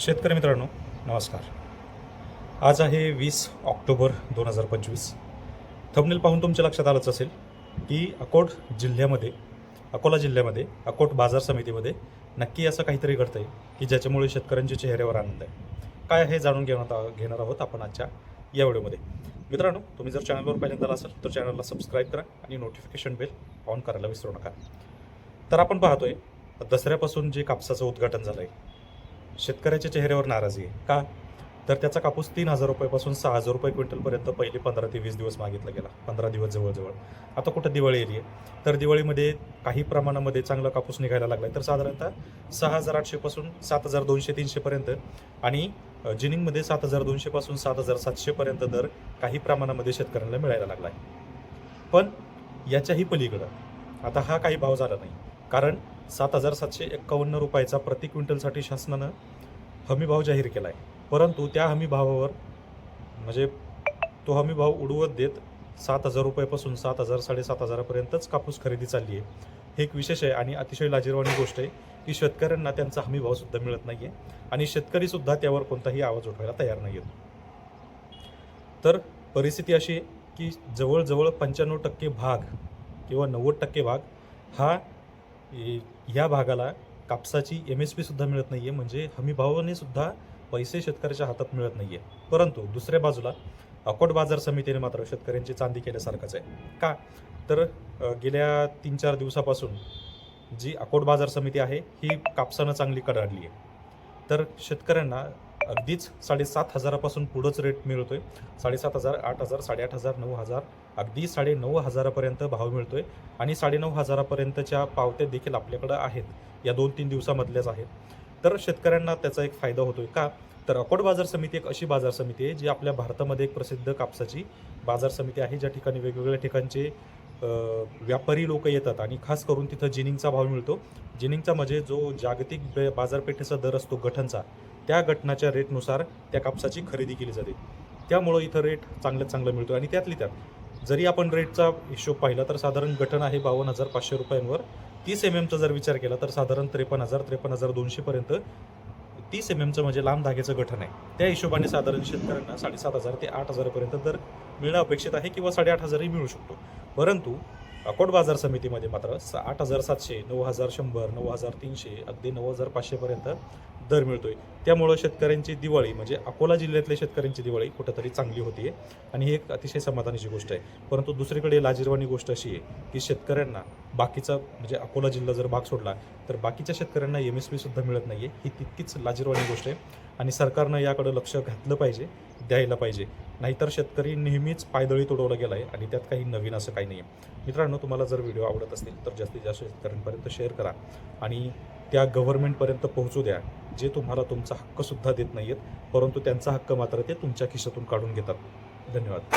शेतकरी मित्रांनो नमस्कार. आज आहे वीस ऑक्टोबर दोन हजार पंचवीस. थंबनेल पाहून तुमच्या लक्षात आलंच असेल की अकोट जिल्ह्यामध्ये अकोला जिल्ह्यामध्ये अकोट बाजार समितीमध्ये नक्की असं काहीतरी घडतंय की ज्याच्यामुळे शेतकऱ्यांच्या चेहऱ्यावर आनंद आहे. काय आहे जाणून घेणार घेणार आहोत आपण आजच्या या व्हिडिओमध्ये. मित्रांनो तुम्ही जर चॅनलवर पहिल्यांदा असाल तर चॅनलला सबस्क्राईब करा आणि नोटिफिकेशन बेल ऑन करायला विसरू नका. तर आपण पाहतोय दसऱ्यापासून जे कापसाचं उद्घाटन झालं आहे शेतकऱ्याच्या चेहऱ्यावर नाराजी आहे. का? तर त्याचा कापूस तीन हजार रुपयापासून सहा हजार रुपये क्विंटलपर्यंत पहिले पंधरा ते वीस दिवस मागितला गेला. पंधरा दिवस जवळजवळ. आता कुठं दिवाळी एरिया तर दिवाळीमध्ये काही प्रमाणामध्ये चांगला कापूस निघायला लागला तर साधारणतः सहा हजार आठशेपासून सात हजार दोनशे तीनशेपर्यंत आणि जिनिंगमध्ये सात हजार दोनशेपासून सात हजार सातशेपर्यंत दर काही प्रमाणामध्ये शेतकऱ्यांना मिळायला लागला आहे पण याच्याही पलीकडं आता हा काही भाव झाला नाही. कारण सात हजार सातशे एक्कावन्न रुपयाचा प्रति क्विंटलसाठी शासनानं हमी भाव जाहीर केला आहे परंतु त्या हमी भावावर म्हणजे तो हमी भाव उडवत देत सात हजार रुपयापासून सात हजार साडेसात हजारापर्यंतच कापूस खरेदी चालली आहे. हे एक विशेष आहे आणि अतिशय लाजीरवाणी गोष्ट आहे की शेतकऱ्यांना त्यांचा हमी भावसुद्धा मिळत नाही आहे आणि शेतकरीसुद्धा त्यावर कोणताही आवाज उठवायला तयार नाही आहेत तर परिस्थिती अशी आहे की जवळजवळ पंच्याण्णव टक्के भाग किंवा नव्वद टक्के भाग हा ह्या भागाला कापसाची एम एस पीसुद्धा मिळत नाही आहे म्हणजे हमीभावाने सुद्धा पैसे शेतकऱ्याच्या हातात मिळत नाही आहे परंतु दुसऱ्या बाजूला अकोट बाजार समितीने मात्र शेतकऱ्यांची चांदी केल्यासारखंच आहे. का? तर गेल्या तीन चार दिवसापासून जी अकोट बाजार समिती आहे ही कापसानं चांगली कडाडली आहे. तर शेतकऱ्यांना अगदीच साडेसात हजारापासून पुढंच रेट मिळतोय. साडेसात हजार आठ हजार साडेआठ हजार नऊ हजार अगदी साडे नऊ हजारापर्यंत भाव मिळतोय. आणि साडेनऊ हजारापर्यंतच्या पावत्या देखील आपल्याकडं आहेत. या दोन तीन दिवसामधल्याच आहेत. तर शेतकऱ्यांना त्याचा एक फायदा होतोय का? तर अकोट बाजार समिती एक अशी बाजार समिती आहे जी आपल्या भारतामध्ये एक प्रसिद्ध कापसाची बाजार समिती आहे ज्या ठिकाणी वेगवेगळ्या ठिकाणचे व्यापारी लोक येतात आणि खास करून तिथं जिनिंगचा भाव मिळतो. जिनिंगचा म्हणजे जो जागतिक बे- बाजारपेठेचा दर असतो गठनचा त्या गठनाच्या रेटनुसार त्या कापसाची खरेदी केली जाते. त्यामुळं इथं रेट चांगल्यात चांगला मिळतो आणि त्यातली त्यात जरी आपण रेटचा हिशोब पाहिला तर साधारण गठन आहे बावन्न हजार पाचशे रुपयांवर. तीस एम एमचा जर विचार केला तर साधारण त्रेपन्न हजार त्रेपन्न हजार दोनशेपर्यंत तीस एम एमचं म्हणजे लांब धाग्याचं गठन आहे. त्या हिशोबाने साधारण शेतकऱ्यांना साडेसात हजार ते आठ हजारापर्यंत दर मिळणं अपेक्षित आहे किंवा साडेआठ हजारही मिळू शकतो. परंतु अकोट बाजार समितीमध्ये मात्र सा आठ हजार सातशे नऊ हजार शंभर नऊ हजार तीनशे अगदी नऊ हजार पाचशेपर्यंत दर मिळतोय. त्यामुळं शेतकऱ्यांची दिवाळी म्हणजे अकोला जिल्ह्यातल्या शेतकऱ्यांची दिवाळी कुठंतरी चांगली होतीये. आणि ही एक अतिशय समाधानाची गोष्ट आहे. परंतु दुसरीकडे लाजीरवाणी गोष्ट अशी आहे की शेतकऱ्यांना बाकीचा म्हणजे अकोला जिल्हा जर भाग सोडला तर बाकीच्या शेतकऱ्यांना एम एस सुद्धा मिळत नाही आहे ही तितकीच लाजीरवाणी गोष्ट आहे. आणि सरकारनं याकडं लक्ष घातलं पाहिजे. द्यायला पाहिजे. नाहीतर शेतकरी नेहमीच पायदळी तुडवला गेला आहे आणि त्यात काही नवीन असं काही नाही आहे मित्रांनो तुम्हाला जर व्हिडिओ आवडत असतील तर जास्तीत जास्त शेतकऱ्यांपर्यंत शेअर करा आणि त्या गव्हर्नमेंटपर्यंत पोहोचू द्या जे तुम्हाला तुमचा हक्कसुद्धा देत नाही आहेत परंतु त्यांचा हक्क मात्र ते तुमच्या खिशातून काढून घेतात. धन्यवाद.